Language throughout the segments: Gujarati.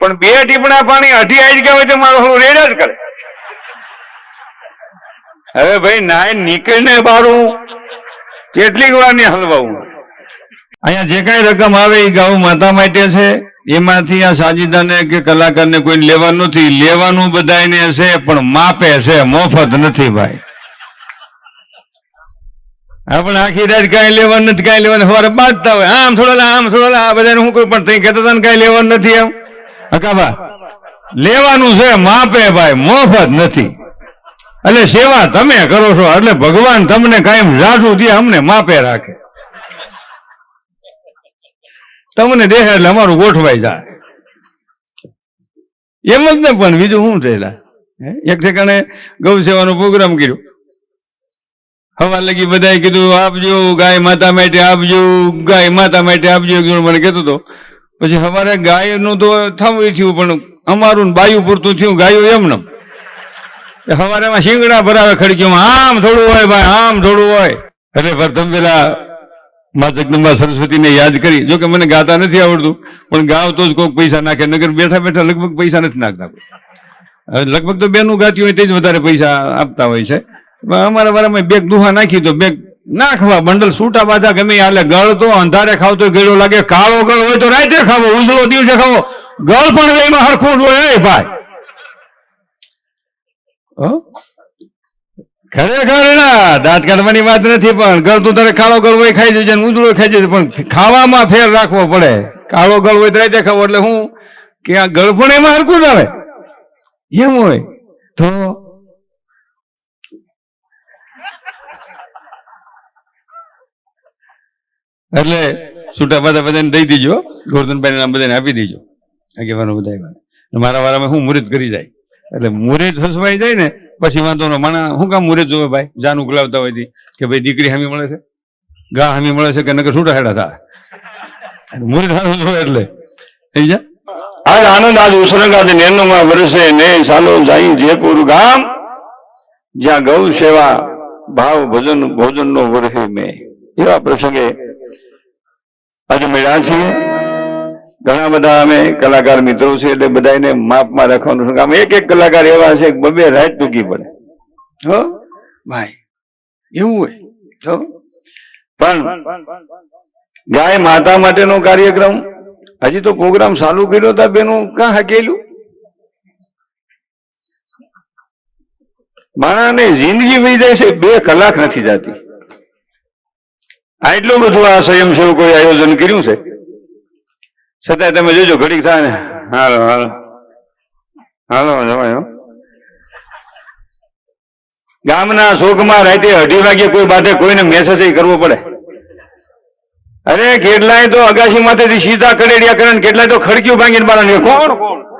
પણ બે ટીપણા પાણી અઢી આઈ ગયા હોય તો મારો હું રેડ જ કરે. હવે ભાઈ નાય નીકળીને બારું. કેટલીક વાર ને હલવાવું અહીંયા જે કઈ રકમ આવે એ ગૌ માતા માટે છે. એમાંથી આ સાજીદાને કે કલાકારને કોઈ લેવાનું નથી. લેવાનું બધાને છે, પણ માપે છે. મફત નથી ભાઈ. આપણે આખી રાત કાંઈ લેવાનું નથી, કાંઈ લેવાનું સવારે બાંધતા હોય. આમ થોડા આમ થોડા આ બધાને હું કોઈ પણ કહેતા હતા ને કાંઈ લેવાનું નથી એમ. હકાબા લેવાનું છે માપે ભાઈ, મોફત નથી. એટલે સેવા તમે કરો છો, એટલે ભગવાન તમને કાયમ જાજુ દે, અમને માપે રાખે. તમને દેખે એટલે અમારું ગોઠવાઈ જાય. એમ જ ને પણ બીજું શું થયેલા? એક ઠેકાણે ગૌ સેવાનો પ્રોગ્રામ કર્યો. હવા લગી બધાએ કીધું, આપજો, ગાય માતા માટે આપજો, ગાય માતા માટે આપજો. મને કહેતો હતો પછી અમારે ગાયનું તો થવું થયું, પણ અમારું બાયું પૂરતું થયું, ગાયું એમને અમારે એમાં શિંગડા ભરાવે ખડકીમાં આમ થોડું હોય ભાઈ, આમ થોડું હોય. અરે પ્રથમ પેલા મા જગદંબા સરસ્વતીને યાદ કરી. જો કે મને ગાતા નથી આવડતું, પણ ગાવ તો જ કોઈક પૈસા નાખે, નગર બેઠા બેઠા લગભગ પૈસા નથી નાખતા. હવે લગભગ તો બેનું ગાતી હોય, તે જ વધારે પૈસા આપતા હોય છે. અમારા વારામાં બેગ દુહા નાખી તો બેગ નાખવા બંડલ છૂટા બાજા ગમે એટલે ગળ તો અંધારે ખાવ તો ગળો લાગે, કાળો ગળ હોય તો રાતે ખાવો ઉજળો દિવસે ખાવો. ગળ પણ એમાં હરખું જ હોય, એ ભાઈ? ખરેખર ના દાંત કાઢવાની વાત નથી, પણ ગળ તો તારે કાળો ગળ હોય ખાઈ જશે ઉજળો ખાઈ જશે પણ ખાવામાં ફેર રાખવો પડે. કાળો ગળ હોય તો રાતે ખાવો, એટલે હું કે આ ગળ પણ એમાં હરખું જ આવે. એમ હોય. તો એટલે છૂટા બધા બધાને દઈ દીજો. ગોરધનભાઈ નામ બધાને આપી દીજો. આગેવાનો બધા મારા વારામાં હું મુહૂર્ત કરી જાય. એટલે મુહૂર્ત હસવાઈ જાય ને, પછી વાંધો નો, માણા શું કામ મુહૂર્ત જોવે ભાઈ? જાન ઉગલાવતા હોય કે ભાઈ, દીકરી હામી મળે છે? ગા હામી મળે છે કે નકર છૂટા હેડા થાય મુહૂર્ત સારું જોવે એટલે. જા આજ આનંદ આજ ઉસરંગાદ નેનુમાં વરસે ને સાલો જાય જયપુર ગામ, જ્યાં ગૌ સેવા, ભાવ ભજન ભોજન નો. વરહે મેં એવા પ્રસંગે આજે મળ્યા છીએ. ઘણા બધા અમે કલાકાર મિત્રો છે એટલે બધાને માપમાં રાખવાનું આમ એક એક કલાકાર એવા છે બબે રાત ટૂંકી પડે. હો? ભાઈ એવું હોય. તો પણ ગાય માતા માટેનો કાર્યક્રમ? હજી તો પ્રોગ્રામ ચાલુ કર્યો હતા બેનું. કાં હકેલું? માણાને જિંદગી વહી જાય છે બે કલાક નથી જતી. આટલું બધું આ સ્વયંસેવકોએ આયોજન કર્યું છે. છતાંય તમે જોજો, ઘડીક થાય ને. હાલો હાલો. હાલો, જવાય ગામના શોકમાં રાતે અઢી વાગે કોઈ બાટે કોઈને મેસેજ કરવો પડે. અરે, કેટલાય તો અગાસી માંથી સીધા કરેડિયા કરે કેટલાય તો ખડક્યું ભાંગીને ને. કોણ કોણ?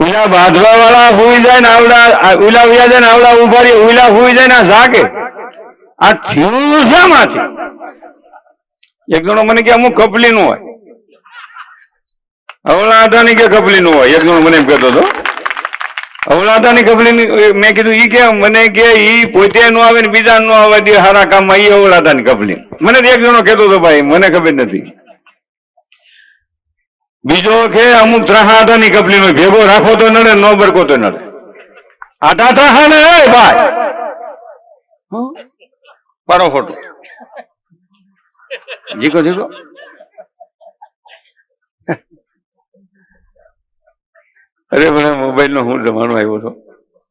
ઉલા બાંધવા વાળા હુઈ જાય ને આવડા ઉલા ઉયા જાય ને આવડા ઊભા રહી, ઉલા હુઈ જાય ને જાગે. આ થયું શામાંથી? એક જણો મને કે અમુક કપલી નું હોય. અવળા અદાની કે કપલી નું હોય? એક જણો મને એમ કહેતો હતો. અવલાદાની કપલી મેં કીધું, ઈ કે, મને કે, ઈ પોતે નો આવે ને બીજા નો આવે હારા કામમાં ઈ અવલાદાની કપલી મને એક જણો કહેતો હતો, ભાઈ, મને ખબર નથી. બીજો કે અમુક ત્રાહાદાની કપલી નો ભેગો રાખો તો નડે, નો બરકો તો નડે. આટા ત્રાહા ને ભાઈ. પારો ફોટો જીકો જીકો. અરે, મને મોબાઈલ નો હું જમાનો આવ્યો હતો.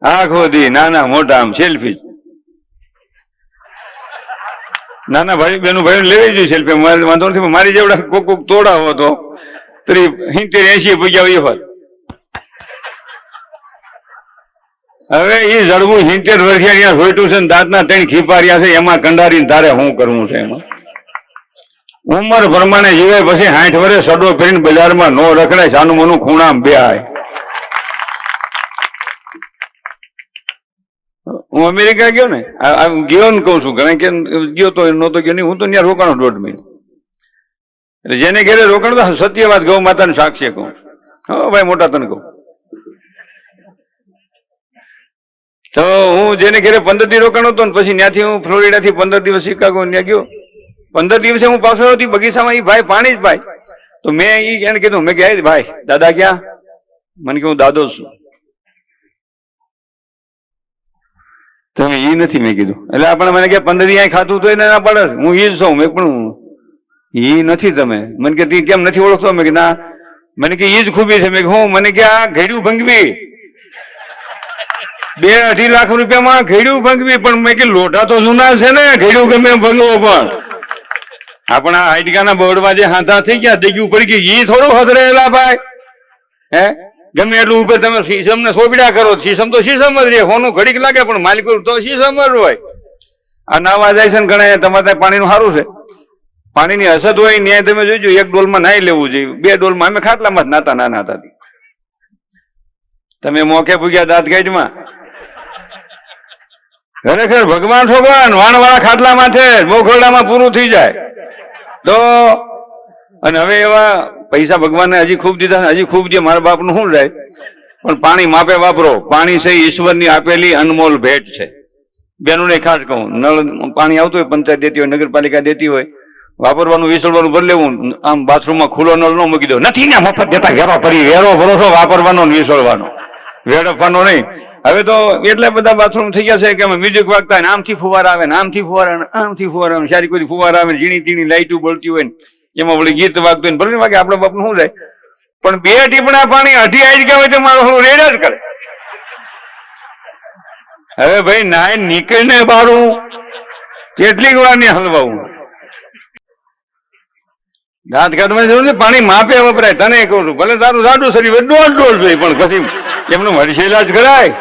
આખો દી નાના મોટા આમ સેલ્ફી. નાના ભાઈ, બેનું ભાઈ લેવી જોઈએ સેલ્ફી. વાંધો નથી મારી જેવડા કોક કોક તોડાવો તો. તરી સિત્તેર એસી પૂજા એ હોત. હવે એ જડવું સિત્તેર વર્ષે સોઈટું છે દાંતના ત્રણ ખીપાર્યા છે, એમાં કંડારીને તારે શું કરવું છે એમાં? ઉંમર પ્રમાણે જીવે પછી સાઠ વર્ષે સડો ફેરીને બજારમાં નો રખડાય, સાનું મનું ખૂણા બે આય હું અમેરિકા ગયો ને? ગયો ને કઉ છું, કારણ કે ગયો તો નહોતો ગયો નહીં, હું તો ત્યાં રોકાણો દોઢ મહિનો. એટલે જેને ઘેરે રોકાણ તો સત્ય વાત ગૌ માતાને સાક્ષી કહું. હો ભાઈ મોટા તને કહું. તો હું જેને ઘેરે પંદર દિવસ રોકાણો હતો ને પછી ત્યાંથી હું ફ્લોરિડા થી પંદર દિવસ શિકાગો ત્યાં ગયો. પંદર દિવસે હું પાછો હતી, બગીચામાં એ ભાઈ પાણી જ ભાઈ. તો મેં એ એને કીધું, મેં ક્યાં ભાઈ, દાદા ક્યાં? મને કે હું દાદો છું. તમે એ નથી મેં કીધું. એટલે આપણે મને કે, પંદર અહીંયા ખાતું તો એને ના પડે. હું એ જ છું, મેં પણ ઈ નથી તમે. મને કે તી કેમ નથી ઓળખતો? મેં કે, ના. મને કે, ઈ જ ખૂબી છે. મેં હું? મને કે, આ ઘેડ્યું ભંગવી. બે અઢી લાખ રૂપિયામાં ઘેડ્યું ભંગવી, પણ મેં કે, લોટા તો જૂના છે ને, ઘેડ્યું ગમે ભંગવો પણ. આપણા હાઈડકાના બોર્ડમાં જે હાથા થઈ ગયા ડીગ્યું પડી ગયું ઈ થોડું હદરેલા ભાઈ. હે? ગમે એટલું ઉપર તમે શીશમ ને સોપડ્યા કરો, શીશમ તો શીશમ જ રહે, હોનું ઘડીક લાગે, પણ માલિક તો શીશમ જ હોય. આ નાવા જાય છે ને ઘણા, તમારે પાણીનું સારું છે. પાણીની અસર હોય ન્યાય તમે જોઈજો એક ડોલમાં નાહી લેવું જોઈએ. બે ડોલમાં અમે ખાટલામાં જ નાતા ના નાતા તમે મોકે પૂગ્યા દાંત ગાઈડમાં ખરેખર ભગવાન ભગવાન વાણવાળા ખાટલામાં છે મોખરડામાં પૂરું થઈ જાય. તો, અને હવે એવા પૈસા ભગવાનને હજી ખૂબ દીધા હજી ખૂબ દે મારા બાપનું શું જાય પણ પાણી માપે વાપરો. પાણી છે ઈશ્વરની આપેલી અનમોલ ભેટ છે. બેનોને ખાસ કહું, નળ પાણી આવતું હોય, પંચાયત દેતી હોય, નગરપાલિકા દેતી હોય વાપરવાનું, વિસળવાનું ભરી લેવું આમ બાથરૂમમાં ખુલ્લો નળ ન મૂકી દો નથી ને મફત જતા વેરો ફરી વેરો ભરોસો વાપરવાનો ને વેડફવાનો નહીં. હવે તો એટલા બધા બાથરૂમ થઈ ગયા છે કે મ્યુઝિક વાગતા આમથી ફુવારા આવે ને આમથી ફુવારા આવે આમથી ફુવારા આવે સારી કોઈ ફુવારા આવે ઝીણી ઝીણી લાઈટું બળતી હોય ને, એમાં વળી ગીત વાગતું હોય ને, ભલે વાગે આપણા બાપનું શું જાય પણ બે ટીપણા પાણી અઢી આઈ ગયા હોય તો મારો થોડું રેડ જ કરે. હવે ભાઈ નાય નીકળીને બારું. કેટલીક વાર ને હલવાવું દાંત કાઢવાની જરૂર નથી પાણી માપે વપરાય. તને કહું છું, ભલે તારું સાડું શરીર દોઢ જોઈએ, પણ પછી એમનું મરીશ ઇલાજ કરાય.